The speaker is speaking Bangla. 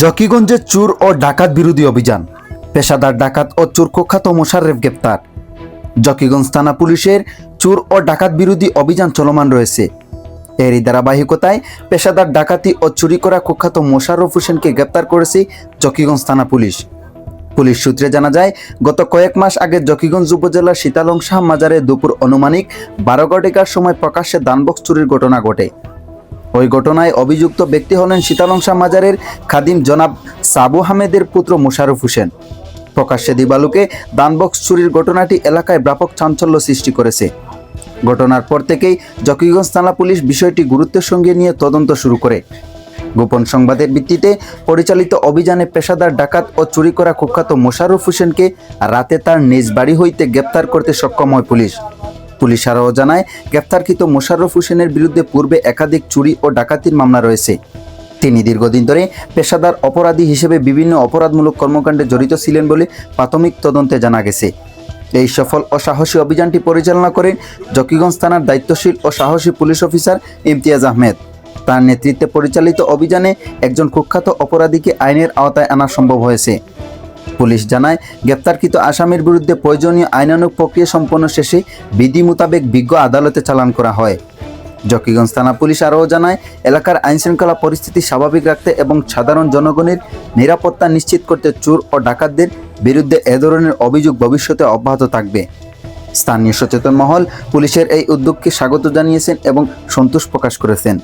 জকিগঞ্জে চুর ও ডাকাত বিরোধী অভিযান। পেশাদার ডাকাত ও চোর কুখ্যাত মোশাররেফ গ্রেপ্তার। জকিগঞ্জ থানা পুলিশের চুর ও ডাকাত বিরোধী অভিযান চলমান রয়েছে। এরই ধারাবাহিকতায় পেশাদার ডাকাতি ও চুরি করা কুখ্যাত মোশাররফ হোসেনকে গ্রেপ্তার করেছে জকিগঞ্জ থানা পুলিশ। পুলিশ সূত্রে জানা যায়, গত কয়েক মাস আগে জকিগঞ্জ উপজেলার শীতালংশাহ মাজারে দুপুর অনুমানিক বারো ঘটিকার সময় প্রকাশ্যে দানবক্স চুরির ঘটনা ঘটে। ওই ঘটনায় অভিযুক্ত ব্যক্তি হলেন শীতালংশা মাজারের খাদিম জনাব সাবু আহমেদের পুত্র মোশারফ হোসেন। প্রকাশ্যে দিবালুকে দানবক্স চুরির ঘটনাটি এলাকায় ব্যাপক চাঞ্চল্য সৃষ্টি করেছে। ঘটনার পর থেকেই জকিগঞ্জ থানা পুলিশ বিষয়টি গুরুত্বের সঙ্গে নিয়ে তদন্ত শুরু করে। গোপন সংবাদের ভিত্তিতে পরিচালিত অভিযানে পেশাদার ডাকাত ও চুরি করা কুখ্যাত মোশাররফ হোসেনকে রাতে তার নিজ বাড়ি হইতে গ্রেপ্তার করতে সক্ষম হয় পুলিশ। পুলিশ আরও জানায়, গ্রেপ্তারকৃত মোশাররফ হোসেনের বিরুদ্ধে পূর্বে একাধিক চুরি ও ডাকাতির মামলা রয়েছে। তিনি দীর্ঘদিন ধরে পেশাদার অপরাধী হিসেবে বিভিন্ন অপরাধমূলক কর্মকাণ্ডে জড়িত ছিলেন বলে প্রাথমিক তদন্তে জানা গেছে। এই সফল ও সাহসী অভিযানটি পরিচালনা করেন জকিগঞ্জ থানার দায়িত্বশীল ও সাহসী পুলিশ অফিসার ইমতিয়াজ আহমেদ। তার নেতৃত্বে পরিচালিত অভিযানে একজন কুখ্যাত অপরাধীকে আইনের আওতায় আনা সম্ভব হয়েছে। পুলিশ জানায়, গ্রেপ্তারকৃত আসামির বিরুদ্ধে প্রয়োজনীয় আইনানুগ প্রক্রিয়া সম্পন্ন শেষে বিধি মোতাবেক বিজ্ঞ আদালতে চালান করা হয়। জকিগঞ্জ থানা পুলিশ আরও জানায়, এলাকার আইনশৃঙ্খলা পরিস্থিতি স্বাভাবিক রাখতে এবং সাধারণ জনগণের নিরাপত্তা নিশ্চিত করতে চোর ও ডাকাতদের বিরুদ্ধে এ ধরনের অভিযোগ ভবিষ্যতে অব্যাহত থাকবে। স্থানীয় সচেতন মহল পুলিশের এই উদ্যোগকে স্বাগত জানিয়েছেন এবং সন্তোষ প্রকাশ করেছেন।